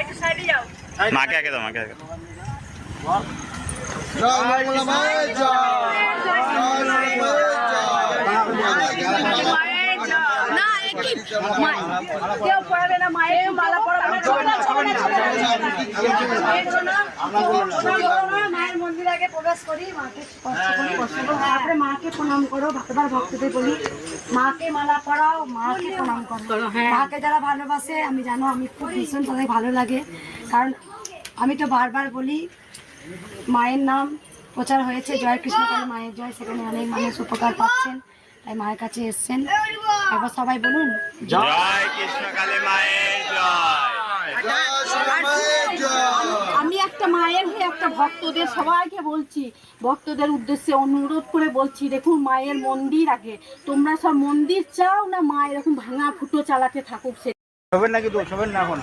একটু সাইডে যাও মাকে আগে দাও। মাকে আগে কেউ পড়াবে না মায়ের মালা পড়াবে না আগে প্রবেশ করি মাকে স্পর্শ করি স্পর্শ করি তারপরে মাকে প্রণাম করো ভক্তবার ভক্তদের বলি। মাকে মালা পরাও মাকে প্রণাম করো। মাকে যারা ভালোবাসে আমি জানো আমি খুব ভীষণ তাদের ভালো লাগে। কারণ আমি তো বারবার বলি মায়ের নাম প্রচার হয়েছে জয় কৃষ্ণকালী মায়ের জয় সেখানে অনেক মানুষ উপকার পাচ্ছেন তাই মায়ের কাছে এসছেন। একবার সবাই বলুন জয় কৃষ্ণ কালী মায়ের জয় জয় সোনা মায়ের জয় আমি একটা মায়ের হয়ে একটা ভক্তদের সবাইকে বলছি, ভক্তদের উদ্দেশ্যে অনুরোধ করে বলছি, দেখুন মায়ের মন্দির আগে। তোমরা সব মন্দির চাও না মা এরকম ভাঙা ফুটো চালাতে থাকুক সে? শোবেন না এখন?